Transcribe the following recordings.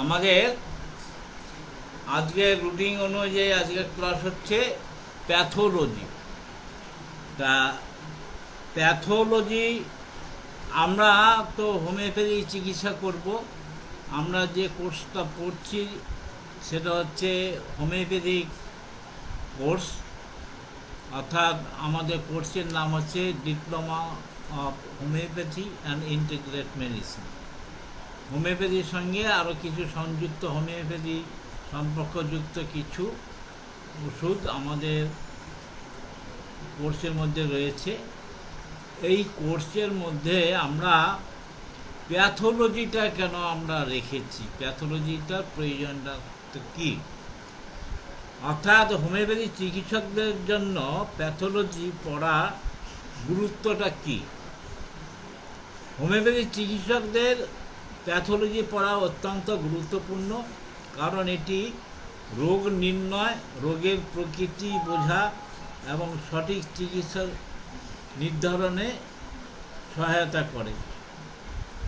আমাদের আজকের রুটিন অনুযায়ী আজকের ক্লাস হচ্ছে প্যাথোলজি তা প্যাথোলজি আমরা তো হোমিওপ্যাথি চিকিৎসা করব। আমরা যে কোর্সটা পড়ছি, সেটা হচ্ছে হোমিওপ্যাথিক কোর্স অর্থাৎ আমাদের কোর্সের নাম হচ্ছে diploma of homoeopathy and integrate medicine হোমিওপ্যাথির সঙ্গে আরও কিছু সংযুক্ত হোমিওপ্যাথি সম্পর্কযুক্ত কিছু ওষুধ আমাদের কোর্সের মধ্যে রয়েছে। এই কোর্সের মধ্যে আমরা প্যাথোলজিটা কেন আমরা রেখেছি? প্যাথোলজিটার প্রয়োজনটা তো কী? অর্থাৎ হোমিওপ্যাথি চিকিৎসকদের জন্য প্যাথোলজি পড়া গুরুত্বটা কী? হোমিওপ্যাথি চিকিৎসকদের প্যাথোলজি পড়া অত্যন্ত গুরুত্বপূর্ণ, কারণ এটি রোগ নির্ণয়, রোগের প্রকৃতি বোঝা এবং সঠিক চিকিৎসা নির্ধারণে সহায়তা করে।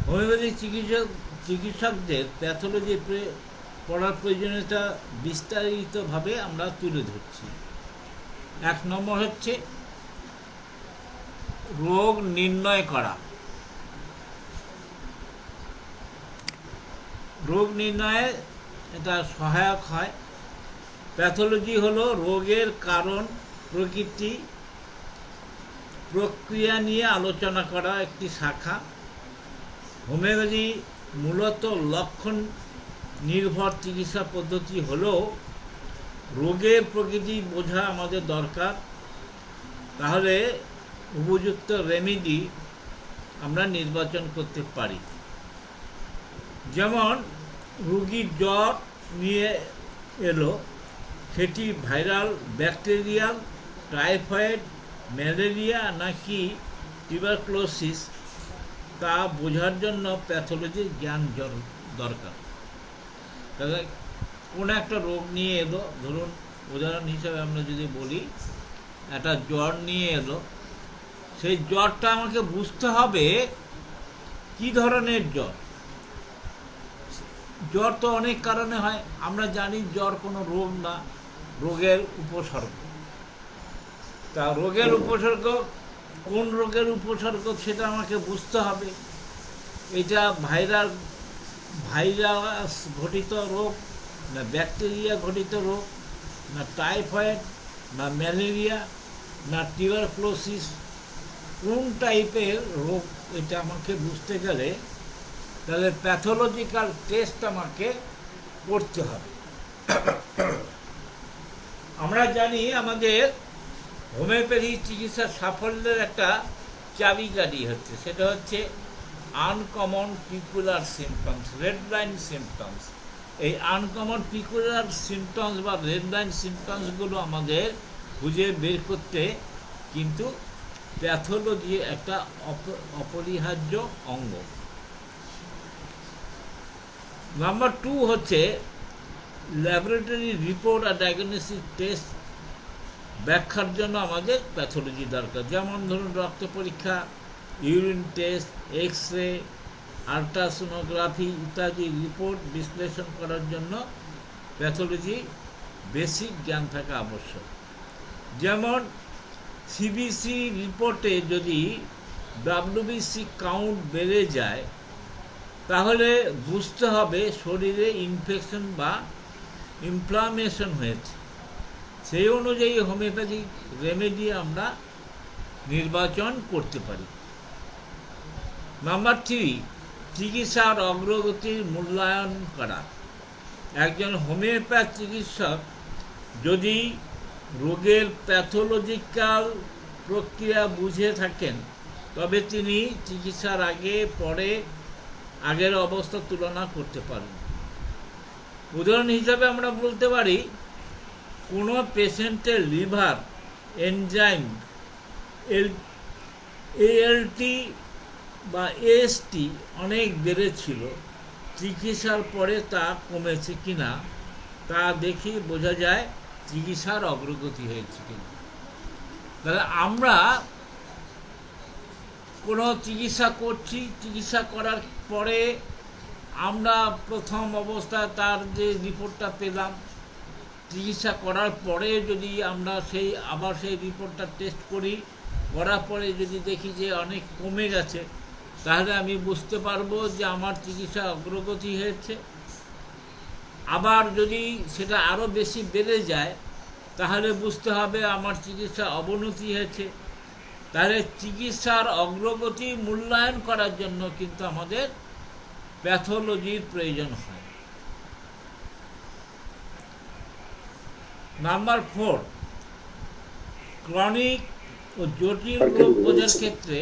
হোমিওপ্যাথি চিকিৎসক, চিকিৎসকদের প্যাথোলজি পড়ার প্রয়োজনীয়তা বিস্তারিতভাবে আমরা তুলে ধরছি। এক নম্বর হচ্ছে রোগ নির্ণয় করা। রোগ নির্ণয়ে এটা সহায়ক হয়। প্যাথোলজি হলো রোগের কারণ, প্রকৃতি, প্রক্রিয়া নিয়ে আলোচনা করা একটি শাখা। হোমিওপ্যাথি মূলত লক্ষণ নির্ভর চিকিৎসা পদ্ধতি হলেও রোগের প্রকৃতি বোঝা আমাদের দরকার। তাহলে উপযুক্ত রেমেডি আমরা নির্বাচন করতে পারি। যেমন রুগীর জ্বর নিয়ে এলো, সেটি ভাইরাল ব্যাকটেরিয়াল, টাইফয়েড, ম্যালেরিয়া নাকি টিউবারক্লোসিস তা বোঝার জন্য প্যাথোলজির জ্ঞান দরকার। তাহলে কোনো একটা রোগ নিয়ে এলো, ধরুন উদাহরণ হিসাবে আমরা যদি বলি, একটা জ্বর নিয়ে এলো, সেই জ্বরটা আমাকে বুঝতে হবে কি ধরনের জ্বর। জ্বর তো অনেক কারণে হয়, আমরা জানি জ্বর কোনো রোগ না, রোগের উপসর্গ। তা রোগের উপসর্গ, কোন রোগের উপসর্গ সেটা আমাকে বুঝতে হবে। এটা ভাইরাল, ভাইরাস ঘটিত রোগ না ব্যাকটেরিয়া ঘটিত রোগ না টাইফয়েড না ম্যালেরিয়া না টিউবারক্লোসিস কোন টাইপের রোগ এটা আমাকে বুঝতে গেলে তাহলে প্যাথোলজিক্যাল টেস্ট আমাকে করতে হবে। আমরা জানি আমাদের হোমিওপ্যাথি চিকিৎসার সাফল্যের একটা চাবিকাঠি হচ্ছে, সেটা হচ্ছে uncommon peculiar symptoms red line symptoms এই আনকমন পিকুলার সিমটমস বা রেড লাইন সিমটমসগুলো আমাদের খুঁজে বের করতে কিন্তু প্যাথোলজি একটা অপ- অপরিহার্য অঙ্গ। নাম্বার টু হচ্ছে ল্যাবরেটরি রিপোর্ট আর ডায়াগনস্টিক টেস্ট ব্যাখ্যার জন্য আমাদের প্যাথোলজি দরকার। যেমন ধরুন, রক্ত পরীক্ষা urine test X ray ultrasonography ইত্যাদি রিপোর্ট বিশ্লেষণ করার জন্য প্যাথোলজি বেসিক জ্ঞান থাকা আবশ্যক। যেমন সিবিসি রিপোর্টে যদি ডাব্লিউবিসি কাউন্ট বেড়ে যায় তাহলে বুঝতে হবে শরীরে ইনফেকশন বা ইনফ্লামেশন হয়েছে। সেই অনুযায়ী হোমিওপ্যাথিক রেমেডি আমরা নির্বাচন করতে পারি। নাম্বার থ্রি চিকিৎসার অগ্রগতির মূল্যায়ন করা। একজন হোমিওপ্যাথ চিকিৎসক যদি রোগের প্যাথোলজিক্যাল প্রক্রিয়া বুঝে থাকেন, তবে তিনি চিকিৎসার আগে পরে আগের অবস্থা তুলনা করতে পারেন। উদাহরণ হিসাবে আমরা বলতে পারি, কোনো পেশেন্টের লিভার এনজাইম, এল, এএলটি বা এএসটি অনেক বেড়েছিল চিকিৎসার পরে তা কমেছে কিনা, তা দেখে বোঝা যায় চিকিৎসার অগ্রগতি হয়েছে কিনা। তাহলে আমরা কোনো চিকিৎসা করছি, চিকিৎসা করার পরে আমরা প্রথম অবস্থায় তার যে রিপোর্টটা পেলাম, চিকিৎসা করার পরে যদি আমরা সেই, আবার সেই রিপোর্টটা টেস্ট করি, করার পরে যদি দেখি যে অনেক কমে গেছে, তাহলে আমি বুঝতে পারব যে আমার চিকিৎসা অগ্রগতি হয়েছে। আবার যদি সেটা আরও বেশি বেড়ে যায়, তাহলে বুঝতে হবে আমার চিকিৎসা অবনতি হয়েছে। তাহলে চিকিৎসার অগ্রগতি মূল্যায়ন করার জন্য কিন্তু আমাদের প্যাথোলজির প্রয়োজন হয়। নাম্বার ফোর ক্রনিক ও জটিল রোগ বোঝার ক্ষেত্রে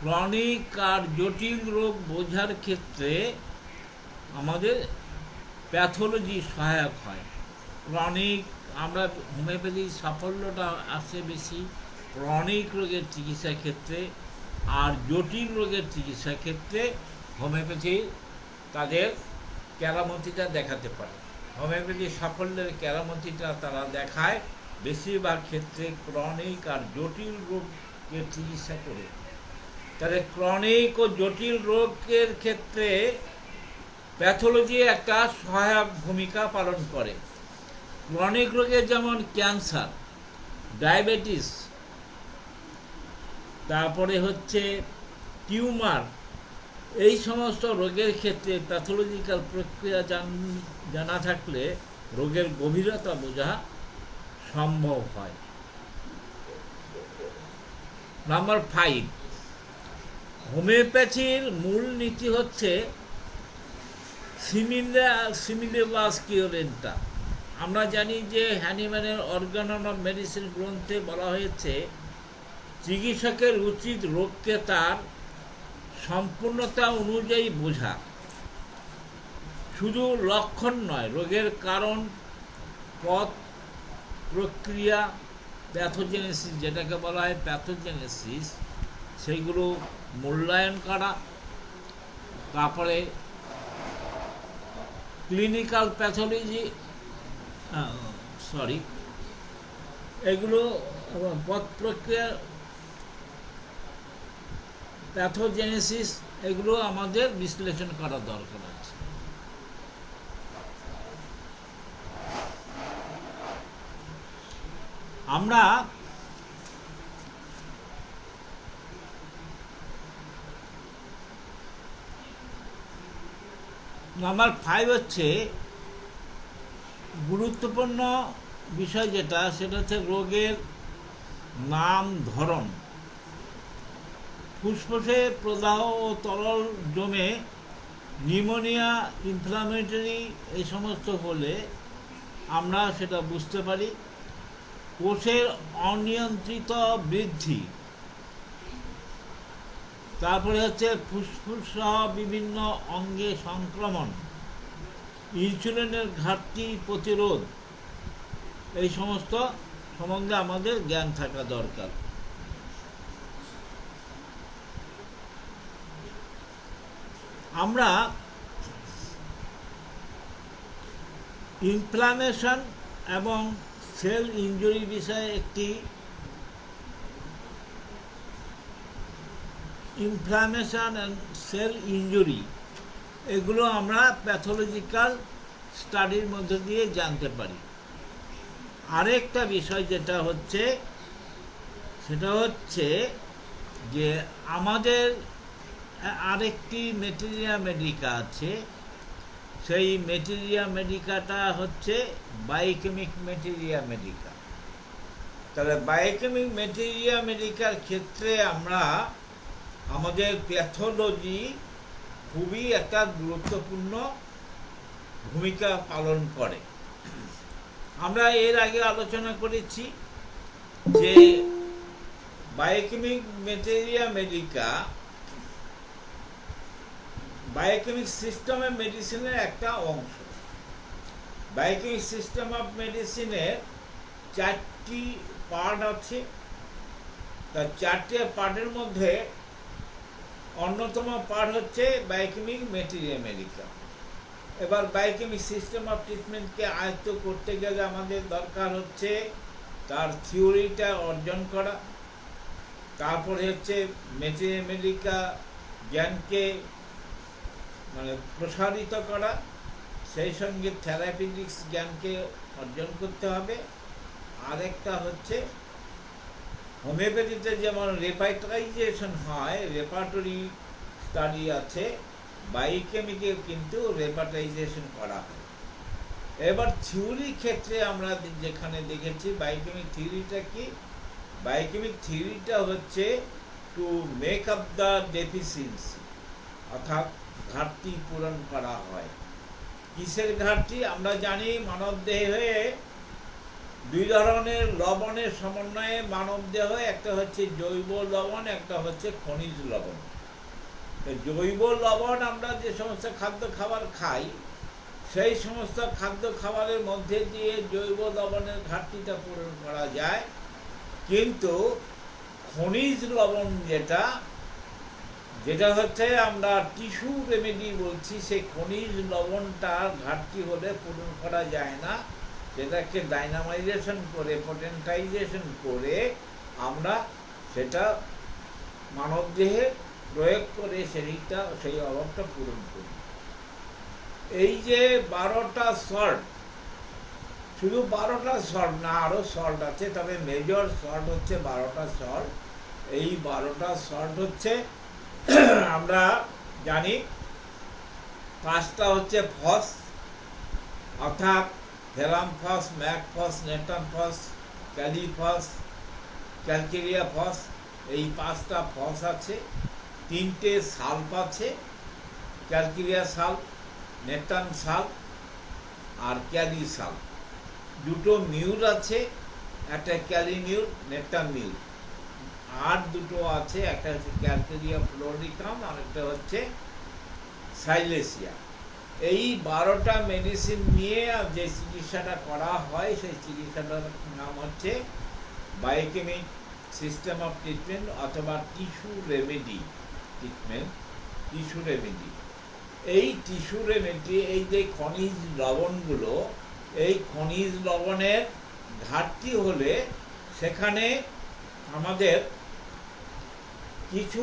ক্রনিক আর জটিল রোগ বোঝার ক্ষেত্রে আমাদের প্যাথোলজি সহায়ক হয়। ক্রনিক আমরা হোমিওপ্যাথির সাফল্যটা আসে বেশি। ক্রনিক রোগের চিকিৎসার ক্ষেত্রে আর জটিল রোগের চিকিৎসার ক্ষেত্রে হোমিওপ্যাথি তাদের ক্যারামতিটা দেখাতে পারে হোমিওপ্যাথি সাফল্যের ক্যারামতিটা তারা দেখায় বেশিরভাগ ক্ষেত্রে ক্রনিক আর জটিল রোগের চিকিৎসা করে তাহলে ক্রনিক ও জটিল রোগের ক্ষেত্রে প্যাথোলজি একটা সহায়ক ভূমিকা পালন করে ক্রনিক রোগের যেমন ক্যান্সার ডায়াবেটিস তারপরে হচ্ছে টিউমার। এই সমস্ত রোগের ক্ষেত্রে প্যাথোলজিক্যাল প্রক্রিয়া জান- জানা থাকলে রোগের গভীরতা বোঝা সম্ভব হয়। নাম্বার ফাইভ, হোমিওপ্যাথির মূল নীতি হচ্ছে আমরা জানি যে হ্যানিম্যানের অর্গানন অফ মেডিসিন গ্রন্থে বলা হয়েছে চিকিৎসকের উচিত রোগকে তার সম্পূর্ণতা অনুযায়ী বোঝা। শুধু লক্ষণ নয়, রোগের কারণ, পথ, প্রক্রিয়া, প্যাথোজেনেসিস, যেটাকে বলা হয় প্যাথোজেনেসিস সেইগুলো মূল্যায়ন করা, তারপরে ক্লিনিক্যাল প্যাথোলজি সরি এগুলো পথ প্রক্রিয়া প্যাথোজেনেসিস, এগুলো আমাদের বিশ্লেষণ করা দরকার আছে। আমরা নাম্বার ফাইভ হচ্ছে গুরুত্বপূর্ণ বিষয় যেটা, সেটা হচ্ছে রোগের নাম ধরন। ফুসফুসে প্রদাহ ও তরল জমে নিউমোনিয়া, ইনফ্লামেটরি এই সমস্ত হলে আমরা সেটা বুঝতে পারি। কোষের অনিয়ন্ত্রিত বৃদ্ধি। তারপরে হচ্ছে ফুসফুস সহ বিভিন্ন অঙ্গে সংক্রমণ। ইনসুলিনের ঘাটতি প্রতিরোধ। এই সমস্ত সম্বন্ধে আমাদের জ্ঞান থাকা দরকার। আমরা ইনফ্লামেশন এবং সেল ইনজুরি বিষয়ে একটি ইনফ্লামেশন অ্যান্ড সেল ইনজুরি এগুলো আমরা প্যাথোলজিক্যাল স্টাডির মধ্যে দিয়ে জানতে পারি। আরেকটা বিষয় যেটা হচ্ছে, সেটা হচ্ছে যে আমাদের আরেকটি মেটেরিয়া মেডিকা আছে। সেই মেটেরিয়া মেডিকাটা হচ্ছে বায়োকেমিক মেটেরিয়া মেডিকা তাহলে বায়োকেমিক মেটেরিয়া মেডিকার ক্ষেত্রে আমরা আমাদের প্যাথোলজি খুবই একটা গুরুত্বপূর্ণ ভূমিকা পালন করে। আমরা এর আগে আলোচনা করেছি যে biochemic materia medica biochemic system মেডিসিনের একটা অংশ। বায়োকেমিক সিস্টেম অফ মেডিসিনের চারটি পার্ট আছে। তার চারটে পার্টের মধ্যে অন্যতম পার্ট হচ্ছে বায়োকেমিক মেটেরিয়া মেডিকা এবার বায়োকেমিক সিস্টেম অফ ট্রিটমেন্টকে আয়ত্ত করতে গেলে আমাদের দরকার হচ্ছে তার থিওরিটা অর্জন করা। তারপরে হচ্ছে মেটেরিয়া মেডিকা জ্ঞানকে মানে প্রসারিত করা, সেই সঙ্গে থেরাপিটিক্স জ্ঞানকে অর্জন করতে হবে। আরেকটা হচ্ছে হোমিওপ্যাথিতে যেমন রেপাইটাইজেশন হয় রেপার্টরি স্টাডি আছে বায়োকেমিকে কিন্তু রেপার্টাইজেশন করা হয়। এবার থিওরি ক্ষেত্রে আমরা যেখানে দেখেছি বায়োকেমিক থিওরিটা কি? বায়োকেমিক থিওরিটা হচ্ছে to make up the deficiency অর্থাৎ ঘাটতি পূরণ করা হয়। কিসের ঘাটতি? আমরা জানি মানব দেহে হয়ে দুই ধরনের লবণের সমন্বয়ে মানব দেহ একটা হচ্ছে জৈব লবণ, একটা হচ্ছে খনিজ লবণ। জৈব লবণ আমরা যে সমস্ত খাদ্য খাবার খাই, সেই সমস্ত খাদ্য খাবারের মধ্যে দিয়ে জৈব লবণের ঘাটতিটা পূরণ করা যায়। কিন্তু খনিজ লবণ যেটা যেটা হচ্ছে আমরা টিস্যু রেমেডি বলছি সেই খনিজ লবণটার ঘাটতি হলে পূরণ করা যায় না। সেটাকে ডাইনামাইজেশন করে পটেন্টাইজেশন করে আমরা সেটা মানবদেহে প্রয়োগ করে সেইটা সেই অভাবটা পূরণ করি। এই যে বারোটা সল্ট শুধু বারোটা সল্ট না আরও সল্ট আছে, তবে মেজর সল্ট হচ্ছে বারোটা সল্ট এই বারোটা সল্ট হচ্ছে আমরা জানি পাঁচটা হচ্ছে ফস, অর্থাৎ ভেলাম ফস ম্যাক ফস নেটন ফস ক্যালিফস ক্যালকেরিয়া ফস, এই পাঁচটা ফস আছে। তিনটে সাল্প আছে ক্যালকেরিয়া সাল্প নেটান সাল্প আর ক্যালি সাল্প দুটো মিউর আছে, একটা ক্যালি মিউর নেটান মিউর। আর দুটো আছে, একটা হচ্ছে ক্যালকেরিয়া ফ্লোরিকাম, আর একটা হচ্ছে সাইলেসিয়া। এই বারোটা মেডিসিন নিয়ে যে চিকিৎসাটা করা হয়, সেই চিকিৎসাটার নাম হচ্ছে বায়োকেমিক সিস্টেম অফ ট্রিটমেন্ট অথবা tissue remedy treatment tissue remedy এই টিস্যু রেমেডি এই যে খনিজ লবণগুলো, এই খনিজ লবণের ঘাটতি হলে সেখানে আমাদের কিছু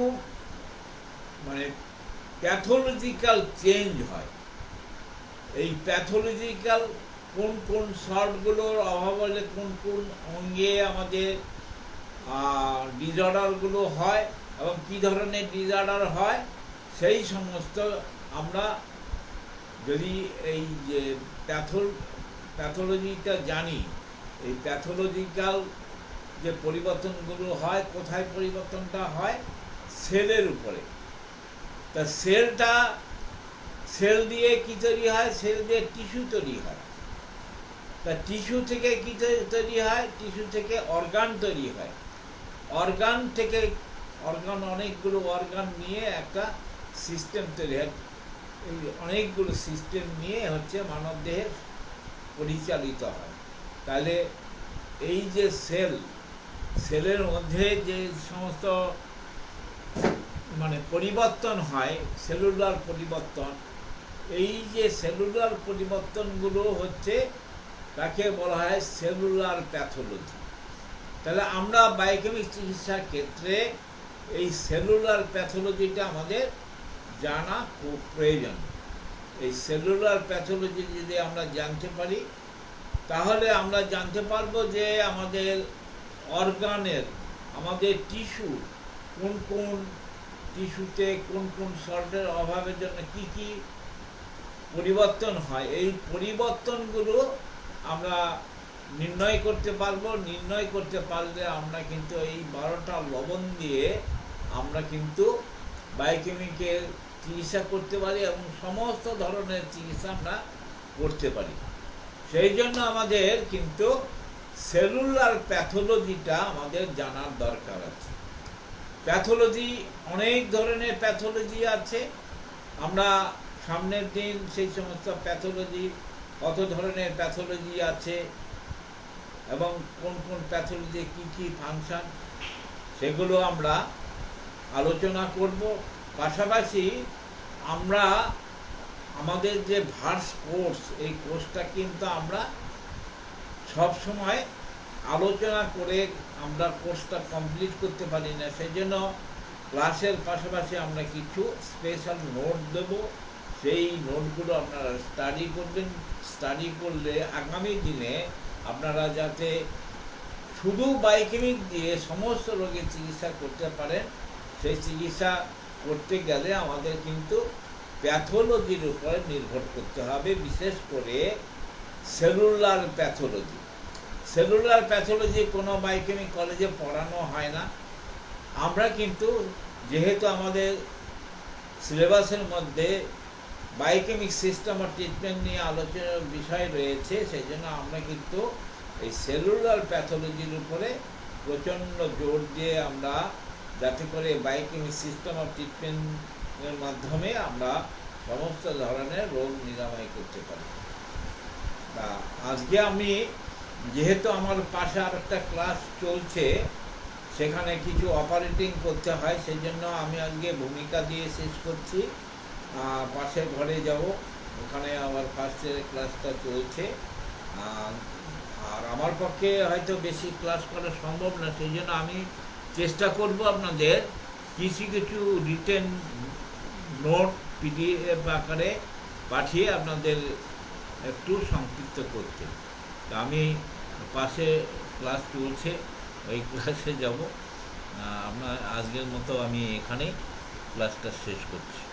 মানে প্যাথোলজিক্যাল চেঞ্জ হয়। এই প্যাথোলজিক্যাল কোন কোন শর্টগুলোর অভাব হলে কোন কোন অঙ্গে আমাদের ডিজঅর্ডারগুলো হয় এবং কী ধরনের ডিজঅর্ডার হয়, সেই সমস্ত আমরা যদি এই যে প্যাথোল প্যাথোলজিটা জানি, এই প্যাথোলজিক্যাল যে পরিবর্তনগুলো হয়, কোথায় পরিবর্তনটা হয় সেলের উপরে। তা সেলটা, সেল দিয়ে কি তৈরি হয়? সেল দিয়ে টিস্যু তৈরি হয়। তা টিস্যু থেকে কি তৈরি হয়? টিস্যু থেকে অর্গান তৈরি হয়। অর্গান থেকে, অর্গান অনেকগুলো অর্গান নিয়ে একটা সিস্টেম তৈরি হয়। এই অনেকগুলো সিস্টেম নিয়ে হচ্ছে মানবদেহের পরিচালিত হয়। তাহলে এই যে সেল, সেলের মধ্যে যে সমস্ত মানে পরিবর্তন হয় সেলুলার পরিবর্তন। এই যে সেলুলার পরিবর্তনগুলো হচ্ছে, তাকে বলা হয় সেলুলার প্যাথোলজি তাহলে আমরা বায়োকেমিক চিকিৎসার ক্ষেত্রে এই সেলুলার প্যাথোলজিটা আমাদের জানা খুব প্রয়োজন। এই সেলুলার প্যাথোলজি যদি আমরা জানতে পারি, তাহলে আমরা জানতে পারব যে আমাদের অর্গানের, আমাদের টিস্যু কোন কোন টিস্যুতে কোন কোন সল্টের অভাবের জন্য কি কি পরিবর্তন হয়, এই পরিবর্তনগুলো আমরা নির্ণয় করতে পারব। নির্ণয় করতে পারলে আমরা কিন্তু এই বারোটা লবণ দিয়ে আমরা কিন্তু বায়োকেমিকের চিকিৎসা করতে পারি এবং সমস্ত ধরনের চিকিৎসা আমরা করতে পারি। সেই জন্য আমাদের কিন্তু সেলুলার প্যাথোলজিটা আমাদের জানার দরকার আছে। প্যাথোলজি অনেক ধরনের প্যাথোলজি আছে। আমরা সামনের দিন সেই সমস্ত প্যাথোলজি কত ধরনের প্যাথোলজি আছে এবং কোন কোন প্যাথোলজি কি কি ফাংশন সেগুলো আমরা আলোচনা করব। পাশাপাশি আমরা আমাদের যে ভার্স কোর্স এই কোর্সটা কিন্তু আমরা সব সময় আলোচনা করে আমরা কোর্সটা কমপ্লিট করতে পারি না। সেই জন্য ক্লাসের পাশাপাশি আমরা কিছু স্পেশাল নোট দেব। সেই নোটগুলো আপনারা স্টাডি করবেন। স্টাডি করলে আগামী দিনে আপনারা যাতে শুধু বায়োকেমিক দিয়ে সমস্ত রোগের চিকিৎসা করতে পারেন, সেই চিকিৎসা করতে গেলে আমাদের কিন্তু প্যাথোলজির উপর নির্ভর করতে হবে। বিশেষ করে সেলুলার প্যাথোলজি সেলুলার প্যাথোলজি কোনো বায়োকেমিক কলেজে পড়ানো হয় না। আমরা কিন্তু যেহেতু আমাদের সিলেবাসের মধ্যে বায়োকেমিক সিস্টেম আর ট্রিটমেন্ট নিয়ে আলোচনার বিষয় রয়েছে সেই জন্য আমরা কিন্তু এই সেলুলার প্যাথোলজির উপরে প্রচণ্ড জোর দিয়ে আমরা যাতে করে বায়োকেমিক সিস্টেম অফ ট্রিটমেন্টের মাধ্যমে আমরা সমস্ত ধরনের রোগ নিরাময় করতে পারি। তা আজকে আমি, যেহেতু আমার পাশে আর একটা ক্লাস চলছে সেখানে কিছু অপারেটিং করতে হয় সেই জন্য আমি আজকে ভূমিকা দিয়ে শেষ করছি। পাশের ঘরে যাব, ওখানে আমার ফার্স্ট ইয়ারের ক্লাসটা চলছে। আর আমার পক্ষে হয়তো বেশি ক্লাস করা সম্ভব না সেই জন্য আমি চেষ্টা করব আপনাদের কিছু কিছু রিটেন নোট পিডিএফ আকারে পাঠিয়ে আপনাদের একটু সংক্ষিপ্ত করতে। আমি পাশে ক্লাস চলছে। ওই ক্লাসে যাব। আপনার আজকের মতো আমি এখানেই ক্লাসটা শেষ করছি।